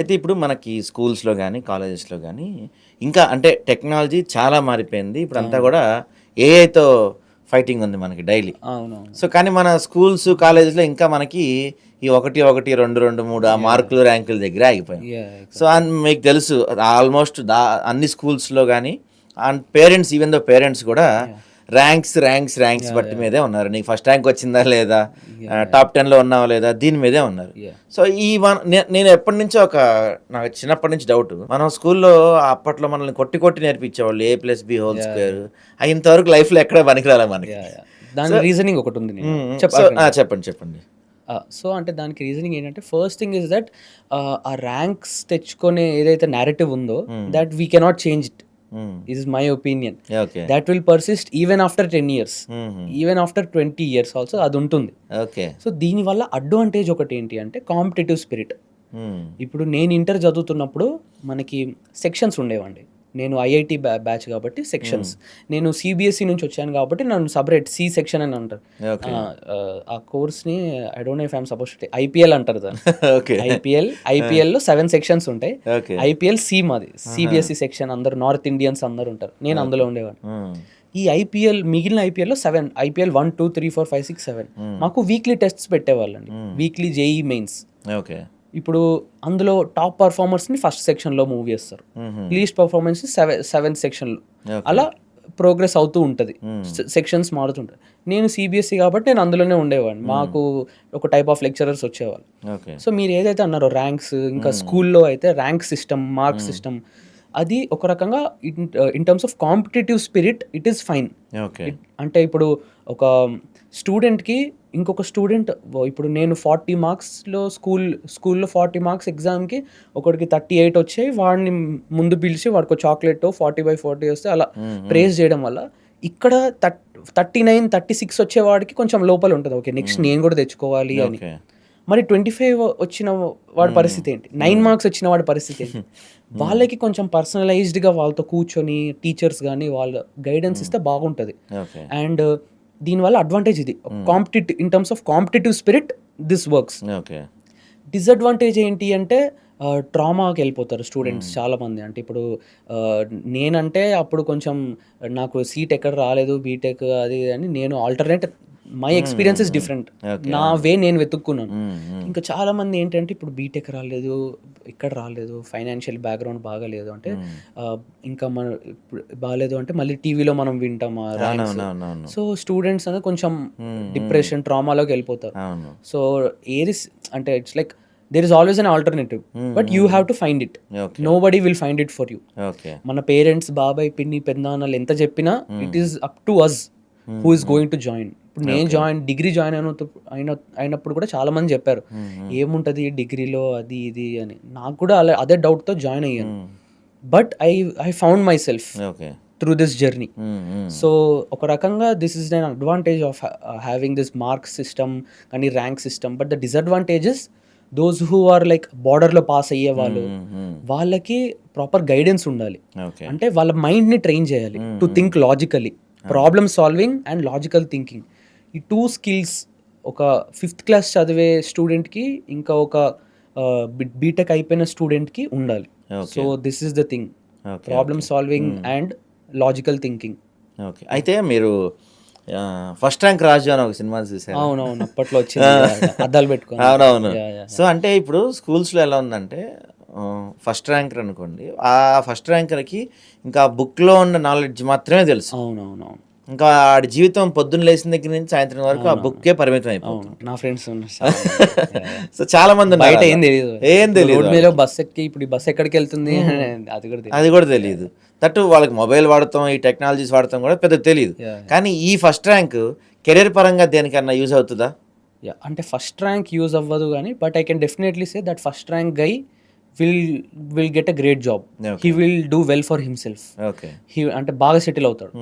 అయితే ఇప్పుడు మనకి స్కూల్స్లో కానీ కాలేజెస్లో కానీ ఇంకా అంటే టెక్నాలజీ చాలా మారిపోయింది. ఇప్పుడు అంతా కూడా ఏఐతో ఫైటింగ్ ఉంది మనకి డైలీ. అవునవును. సో కానీ మన స్కూల్స్ కాలేజెస్లో ఇంకా మనకి ఈ ఒకటి ఒకటి రెండు రెండు మూడు ఆ మార్కులు ర్యాంకుల దగ్గర ఆగిపోయాయి Yeah, సో అన్- మీకు తెలుసు ఆల్మోస్ట్ దా అన్ని స్కూల్స్లో కానీ and parents even though parents కూడా ర్యాంక్స్ ర్యాంక్స్ ర్యాంక్స్ బట్టి మీదే ఉన్నారు. నీకు ఫస్ట్ ర్యాంక్ వచ్చిందా లేదా? టాప్ టెన్లో ఉన్నావా లేదా? దీని మీదే ఉన్నారు. సో ఈ మన నే- నేను ఎప్పటి నుంచో ఒక నాకు చిన్నప్పటి నుంచి డౌట్ మనం స్కూల్లో అప్పట్లో మనల్ని కొట్టి కొట్టి నేర్పించేవాళ్ళు A plus B whole square ఇంతవరకు లైఫ్లో ఎక్కడ పనికిరాలే మనకి. దాని రీజనింగ్ ఒకటి ఉంది చెప్పండి చెప్పండి. సో అంటే దానికి రీజనింగ్ ఏంటంటే ఫస్ట్ థింగ్ ఇస్ దట్ ఆ ర్యాంక్స్ తెచ్చుకునే ఏదైతే నేరేటివ్ ఉందో that we cannot change it is my opinion okay that will persist even after ten years. Even after twenty years also అది ఉంటుంది. ఓకే సో దీనివల్ల అడ్వాంటేజ్ ఒకటి ఏంటి అంటే కాంపిటేటివ్ స్పిరిట్ మ్మ్. ఇప్పుడు నేను ఇంటర్ చదువుతున్నప్పుడు మనకి సెక్షన్స్ ఉండేవండి. నేను ఐఐటి బ్యాచ్ కాబట్టి సెక్షన్స్. నేను సిబిఎస్ఈ నుంచి వచ్చాను కాబట్టి నన్ను సపరేట్ సి సెక్షన్ అని అంటారు. ఆ, కోర్స్ని I don't know I'm suppose IPL అంటారు దాన్ని. ఓకే. ఐపీఎల్ ఐపీఎల్లో సెవెన్ సెక్షన్స్ ఉంటాయి. ఐపీఎల్ సి మాది. సిబిఎస్ఈ సెక్షన్ అందరు నార్త్ ఇండియన్స్ అందరు ఉంటారు. నేను అందులో ఉండేవాడిని. ఈ ఐపీఎల్ మిగిలిన ఐపీఎల్లో seven IPL one two three four five six seven. మాకు weekly tests పెట్టేవాళ్ళండి. Weekly JEE Mains. Okay. ఇప్పుడు అందులో టాప్ పర్ఫార్మర్స్ని ఫస్ట్ సెక్షన్లో మూవ్ చేస్తారు. లీస్ట్ పర్ఫార్మెన్స్ సెవెన్ సెవెంత్ సెక్షన్లో. అలా ప్రోగ్రెస్ అవుతూ ఉంటుంది. సెక్షన్స్ మారుతుంటాయి. నేను సిబిఎస్ఈ కాబట్టి నేను అందులోనే ఉండేవాడిని. మాకు ఒక టైప్ ఆఫ్ లెక్చరర్స్ వచ్చేవాళ్ళు. ఓకే. సో మీరు ఏదైతే అన్నారో ర్యాంక్స్ ఇంకా స్కూల్లో అయితే ర్యాంక్ సిస్టమ్ మార్క్ సిస్టమ్ అది ఒక రకంగా in terms of competitive spirit it is fine అంటే ఇప్పుడు ఒక స్టూడెంట్కి ఇంకొక స్టూడెంట్ ఇప్పుడు నేను ఫార్టీ మార్క్స్లో స్కూల్ స్కూల్లో ఫార్టీ మార్క్స్ ఎగ్జామ్కి ఒకడికి థర్టీ ఎయిట్ వచ్చాయి. వాడిని ముందు పిలిచి వాడికి చాక్లెట్ ఫార్టీ బై ఫార్టీ వస్తే అలా ప్రేస్ చేయడం వల్ల ఇక్కడ థర్టీ నైన్ థర్టీ సిక్స్ వచ్చేవాడికి కొంచెం లోపల ఉంటుంది. ఓకే నెక్స్ట్ నేను కూడా తెచ్చుకోవాలి అని. మరి ట్వంటీ ఫైవ్ వచ్చిన వాడి పరిస్థితి ఏంటి? నైన్ మార్క్స్ వచ్చిన వాడి పరిస్థితి ఏంటి? వాళ్ళకి కొంచెం పర్సనలైజ్డ్గా వాళ్ళతో కూర్చొని టీచర్స్ కానీ వాళ్ళ గైడెన్స్ ఇస్తే బాగుంటుంది. అండ్ దీనివల్ల అడ్వాంటేజ్ ఇది. Competitive in terms of competitive spirit this works okay disadvantage ఏంటి అంటే ట్రామాకి వెళ్ళిపోతారు స్టూడెంట్స్ చాలా మంది అంటే ఇప్పుడు నేనంటే అప్పుడు కొంచెం నాకు సీట్ ఎక్కడ రాలేదు బీటెక్ అది అని నేను alternate my experience is different. నా వే నేను వెతుక్కున్నాను. మ్మ్. మ్మ్. ఇంకా చాలా మంది ఏంటంటే ఇప్పుడు బీటెక్ రాలేదు ఇక్కడ రాలేదు ఫైనాన్షియల్ బ్యాక్గ్రౌండ్ బాగాలేదు అంటే ఆ, ఇంకా మన బాగాలేదు అంటే మళ్ళీ టీవీలో మనం వింటాం సో స్టూడెంట్స్ అనేది కొంచెం డిప్రెషన్ ట్రామాలోకి వెళ్ళిపోతారు. సో ఏది అంటే it's like there is always an alternative but you have to find it nobody will find it for you మన పేరెంట్స్ బాబాయ్ పిన్ని పెద్దనాన్నలు ఎంత చెప్పినా it is up to us who is going to join ఇప్పుడు నేను జాయిన్ డిగ్రీ జాయిన్ అయిన అయిన అయినప్పుడు కూడా చాలా మంది చెప్పారు ఏముంటది డిగ్రీలో అది ఇది అని. నాకు కూడా అలా అదే డౌట్తో జాయిన్ అయ్యాను. But I I found myself okay through this journey. So ఒక రకంగా this is an advantage of having this mark system కానీ rank system but the disadvantages those who are like బార్డర్లో పాస్ అయ్యే వాళ్ళు. వాళ్ళకి ప్రాపర్ గైడెన్స్ ఉండాలి. అంటే వాళ్ళ మైండ్ని ట్రైన్ చేయాలి to think logically problem solving and logical thinking ఈ టూ స్కిల్స్ ఒక ఫిఫ్త్ క్లాస్ చదివే స్టూడెంట్కి ఇంకా ఒక బీటెక్ అయిపోయిన స్టూడెంట్కి ఉండాలి. So this is the thing problem solving and logical thinking okay అయితే మీరు ఫస్ట్ ర్యాంక్ రాజు అని ఒక సినిమా చూసారు అవునవును అప్పట్లో వచ్చింది అద్దాలు పెట్టుకొని. అవునవును. సో అంటే ఇప్పుడు స్కూల్స్లో ఎలా ఉందంటే ఫస్ట్ ర్యాంకర్ అనుకోండి ఆ ఫస్ట్ ర్యాంకర్కి ఇంకా బుక్లో ఉన్న నాలెడ్జ్ మాత్రమే తెలుసు. అవునవునవును. ఇంకా ఆడి జీవితం పొద్దున్న లేచిన దగ్గర నుంచి సాయంత్రం వరకు ఆ బుక్కే పరిమితం అయిపోతుంది. అవును. నా ఫ్రెండ్స్ సో చాలా మంది బయట. ఏం తెలియదు ఏం తెలియదు మీద బస్ ఎక్కి ఇప్పుడు ఈ బస్ ఎక్కడికి వెళ్తుంది? అది కూడా తెలియదు అది కూడా తెలియదు తట్టు వాళ్ళకి మొబైల్ వాడతాం ఈ టెక్నాలజీస్ వాడతాం కూడా పెద్ద తెలియదు. కానీ ఈ ఫస్ట్ ర్యాంక్ కెరీర్ పరంగా దేనికన్నా యూజ్ అవుతుందా? అంటే ఫస్ట్ ర్యాంక్ యూజ్ అవ్వదు కానీ but I can definitely say that first rank guy will will get a great job. He will do well for himself okay he అంటే బాగా సెటిల్ అవుతాడు.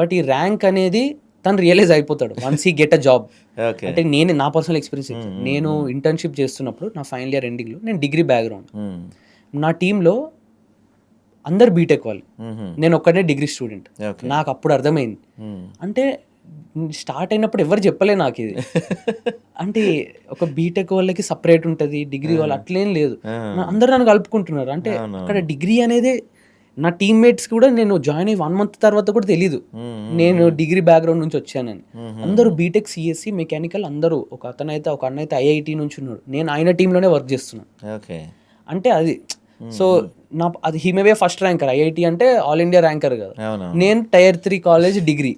But ఈ ర్యాంక్ అనేది తను రియలైజ్ అయిపోతాడు. Once he get a job okay అంటే నేను నా పర్సనల్ ఎక్స్పీరియన్స్ నేను ఇంటర్న్షిప్ చేస్తున్నప్పుడు నా ఫైనల్ ఇయర్ ఎండింగ్లో నేను డిగ్రీ బ్యాక్గ్రౌండ్ నా టీంలో అందరు బీటెక్ వాళ్ళు. నేను ఒక్కడే డిగ్రీ స్టూడెంట్ నాకు అప్పుడు అర్థమైంది. అంటే స్టార్ట్ అయినప్పుడు ఎవరు చెప్పలే నాకు ఇది. అంటే ఒక బీటెక్ వాళ్ళకి సపరేట్ ఉంటుంది డిగ్రీ వాళ్ళు అట్లేం లేదు. అందరూ నన్ను కలుపుకుంటున్నారు. అంటే అక్కడ డిగ్రీ అనేది నా టీమ్మేట్స్ కూడా నేను జాయిన్ అయ్యి వన్ మంత్ తర్వాత కూడా తెలీదు. నేను డిగ్రీ బ్యాక్గ్రౌండ్ నుంచి వచ్చానని. అందరూ బీటెక్ సిఎస్సి మెకానికల్ అందరూ ఒక అతను అయితే ఒక అన్న అయితే ఐఐటి నుంచి ఉన్నాడు. నేను ఆయన టీంలోనే వర్క్ చేస్తున్నాను ఓకే. అంటే అది సో నా అది he may be first ranker IIT అంటే ఆల్ ఇండియా ర్యాంకర్ కదా. నేను టైర్ త్రీ కాలేజ్ డిగ్రీ